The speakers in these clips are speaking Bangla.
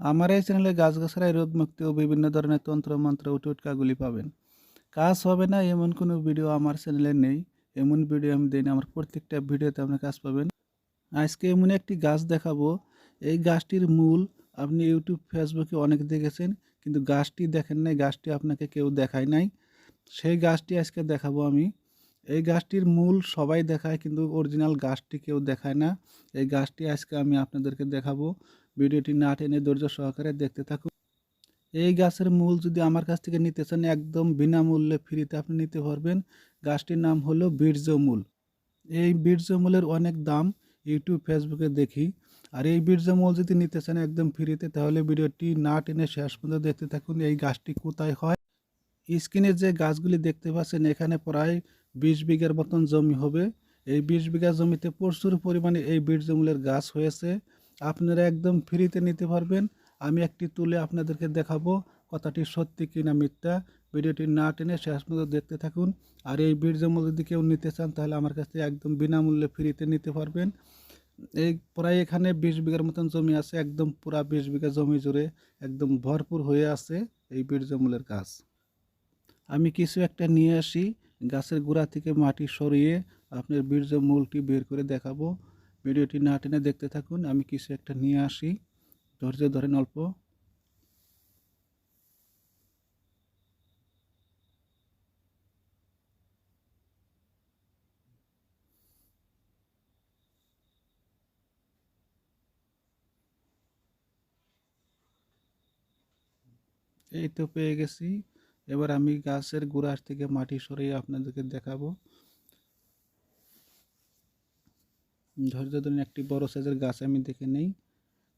আমার এই চ্যানেলে গাছগাছড়ায় রোগমুক্তি ও বিভিন্ন ধরনের তন্ত্রমন্ত্র ও টোটকাগুলি পাবেন। কাজ হবে না, এমন কোনো ভিডিও আমার চ্যানেলে নেই। এমন ভিডিও আমি দিই আমার প্রত্যেকটা ভিডিওতে আপনি কাজ পাবেন। আজকে এমন একটি গাছ দেখাবো। এই গাছটির মূল আপনি ইউটিউব ফেসবুকে অনেক দেখেছেন, কিন্তু গাছটি দেখেন নাই, গাছটি আপনাকে কেউ দেখায় নাই। সেই গাছটি আজকে দেখাবো আমি। এই গাছটির মূল সবাই দেখায়, কিন্তু অরিজিনাল গাছটি কেউ দেখায় না। এই গাছটি আজকে আমি আপনাদেরকে দেখাবো। ভিডিওটি না টেনে ধৈর্য সহকারে দেখতে থাকুন। এই গাছের মূল যদি আমার কাছ থেকে নিতে চান, একদম বিনামূল্যে ফ্রিতে আপনি নিতে পারবেন। গাছটির নাম হলো বীর্যমূল। এই বীর্যমূলের অনেক দাম ইউটিউব, ফেসবুকে দেখি। আর এই বীর্যমূল যদি নিতে চান একদম ফ্রিতে, তাহলে ভিডিওটি না টেনে শেষ পর্যন্ত দেখতে থাকুন এই গাছটি কোথায় হয়। স্ক্রিনে যে গাছগুলি দেখতে পাচ্ছেন, এখানে প্রায় বিশ বিঘার মতন জমি হবে। এই বিশ বিঘা জমিতে প্রচুর পরিমাণে এই বীর্যমূলের গাছ হয়েছে। আপনারা একদম ফ্রিতে নিতে পারবেন। আমি একটি তুলে আপনাদেরকে দেখাবো কথাটি সত্যি কিনা মিথ্যা। ভিডিওটি না টেনে শেষ পর্যন্ত দেখতে থাকুন। আর এই বীর্যমূল যদি কেউ নিতে চান, তাহলে আমার কাছ একদম বিনামূল্যে ফ্রিতে নিতে পারবেন। এই প্রায় এখানে বিশ বিঘার মতন জমি আছে, একদম পুরা বিশ বিঘা জমি জুড়ে একদম ভরপুর হয়ে আছে এই বীর্যমূলের গাছ। আমি কিছু একটা নিয়ে আসি, গাছের গোড়া থেকে মাটি সরিয়ে আপনার বীর্য মূলটি বের করে দেখাবো। ভিডিওটি না টেনে দেখতে থাকুন, আমি কিছু একটা নিয়ে আসি। ধৈর্য ধরেন অল্প। এই তো পেয়ে গেছি। এবার আমি গাছের গোড়ার থেকে মাটি সরিয়ে আপনাদেরকে দেখাবো। ধৈর্য ধরুন একটি বড় সাইজের গাছ আমি দেখে নেই।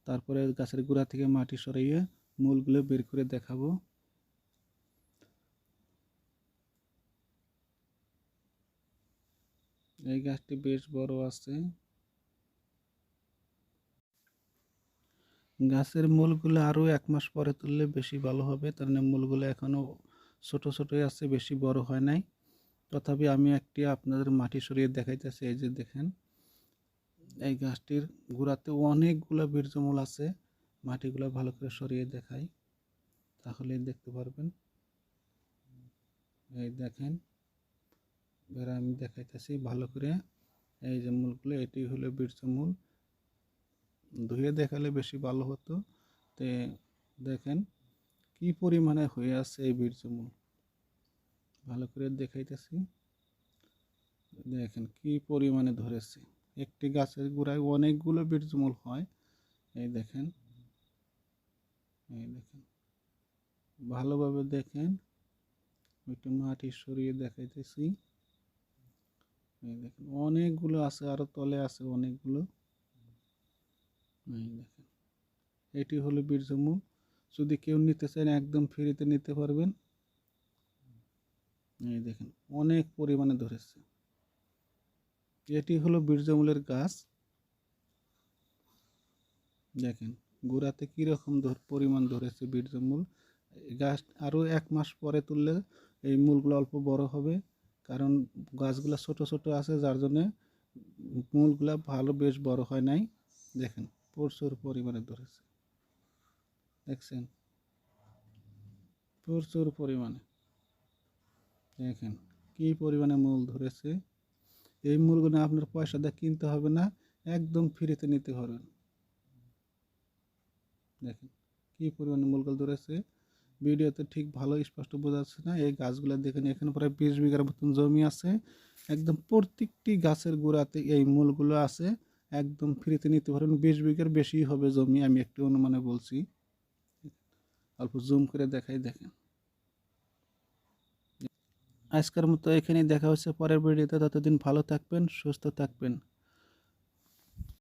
তারপরে গাছের গোড়া থেকে মাটি সরাইয়ে মূলগুলো বের করে দেখাবো। এই গাছটি বেশ বড় আছে। গাছের মূলগুলো আরও এক মাস পরে তুললে বেশি ভালো হবে, তার মানে মূলগুলো এখনও ছোট ছোটই আছে, বেশি বড় হয় নাই। তথাপি আমি একটি আপনাদের মাটি সরিয়ে দেখাইতেছি, এই যে দেখেন। এই গাছটির গোড়াতে অনেকগুলো বীর্যমূল আছে। মাটিগুলো ভালো করে সরিয়ে দেখাই। তাহলে দেখতে পারবেন। এই দেখেন, এবার আমি দেখাইতেছি ভালো করে। এই যে মূলগুলো, এটি হলো বীর্যমূল। ধুয়ে দেখালে বেশি ভালো হতো। তে দেখেন, কি পরিমাণে হয়ে আছে এই বীর্যমূল? ভালো করে দেখাইতেছি। দেখেন, কি পরিমাণে ধরেছে। একটি গাছের গোড়ায় অনেকগুলো বীর্যমূল হয়। এই দেখেন। এই দেখেন। ভালোভাবে দেখেন। একটু মাটি সরিয়ে দেখাইতেছি। এই দেখেন, অনেকগুলো আছে, আরও তলে আছে অনেকগুলো। এই দেখেন, এটি হলো বীর্যমূল যদি কেউ নিতে চান, একদম ফ্রিতে নিতে পারবেন। এই দেখেন, অনেক পরিমাণে ধরেছে। এটি হলো বীর্যমূলের গাছ। দেখেন, গোড়াতে কীরকম পরিমাণ ধরেছে বীর্যমূল। গাছ আরও এক মাস পরে তুললে এই মূলগুলো অল্প বড় হবে, কারণ গাছগুলো ছোট ছোট আছে, যার জন্যে মূলগুলা ভালো বেশ বড় হয় নাই। দেখেন, প্রচুর পরিমাণে ধরেছে। দেখছেন? প্রচুর পরিমাণে। দেখেন, কী পরিমাণে মূল ধরেছে। এই মূলগুলো আপনার পয়সা দিয়ে কিনতে হবে না, একদম ফ্রিতে নিতে পারবেন। দেখেন কি পরিমাণে মূলগুলো ধরেছে। ভিডিওতে ঠিক ভালো স্পষ্ট বোঝা যাচ্ছে না। এই গাছগুলো দেখেন, এখানে প্রায় বিশ বিঘার মতন জমি আছে। একদম প্রত্যেকটি গাছের গোড়াতে এই মূলগুলো আছে। একদম ফ্রিতে নিতে পারেন বিশ বিঘার বেশি হবে জমি, আমি একটু অনুমানে বলছি। অল্প জুম করে দেখাই, দেখেন। আজকের মতো এখানেই দেখা হচ্ছে পরের ভিডিওতে। ততদিন ভালো থাকবেন সুস্থ থাকবেন।